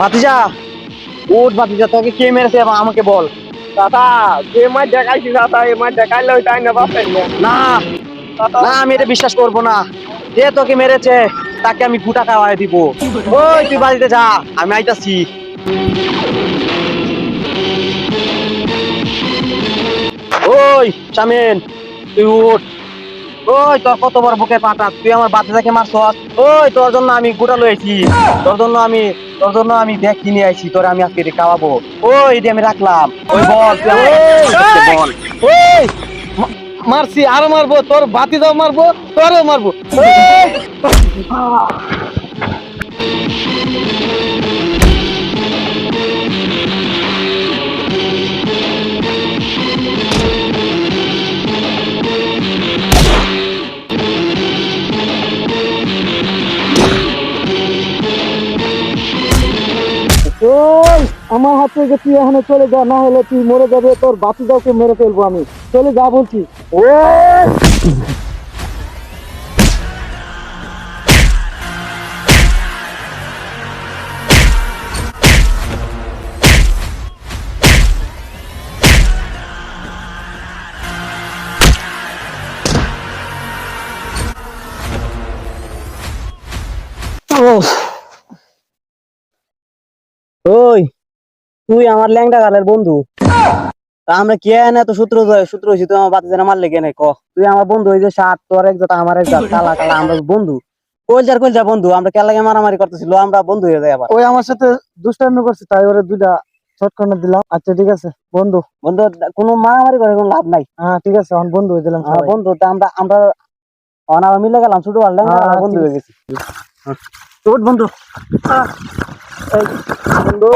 ভাতিজা উঠ ভাতিজা তোকে কে মেরেছে আমাকে বল। দাদা যে মাছ দেখাইছি দাদা এই মাছ দেখাইলে ওই তাই না না না আমি এটা বিশ্বাস করব না। যে তোকে মেরেছে তাকে আমি ফুটা খাওয়াই দিব। ওই তুই বাড়িতে যা আমি আইতাছি। ওই চামেন তুই উঠ। ওই তোর কত বড় বুকে পাটা তুই আমার বাচ্চাটাকে মারছস ওই তোর জন্য আমি গোটা লয়েছি তোর জন্য আমি তোর জন্য আমি ব্যাগ কিনে আইছি তোর আমি আজকে খাওয়াবো। ওই এটা আমি রাখলাম। ওই বল বল। ওই মারছি আরও মারবো তোর বাতি দাও মারবো তোরও মারবো। ওই, আমার হাত থেকে তুই এখানে চলে যা, না হলে তুই মরে যাবে, তোর বাতি দাওকে মেরে ফেলব আমি। চলে যা বলছি। ওই! ওই তুই আমার ল্যাংটা গালের বন্ধু। তা আমরা কে না তো সূত্র সূত্র হয়েছি? তুই আমার বাতি জানা মারলে কেন? ক? তুই আমার বন্ধু হয়েছে সাত তোর এক জাত আমার এক জাত কালা কালা আমরা বন্ধু। কলজার কলজা বন্ধু আমরা কে লাগে মারামারি করতেছিল আমরা বন্ধু হয়ে যাই আবার। ওই আমার সাথে দুষ্টামি করছে তাই ওরে দুইটা শর্টকাট দিলাম। আচ্ছা ঠিক আছে বন্ধু। বন্ধু কোনো মারামারি করে কোনো লাভ নাই। হ্যাঁ ঠিক আছে এখন বন্ধু হয়ে দিলাম আমার বন্ধু তা আমরা আমরা অনারা মিলে গেলাম ছোট হ্যাঁ, বন্ধু হয়ে গেছি। তোর বন্ধু। বন্ধু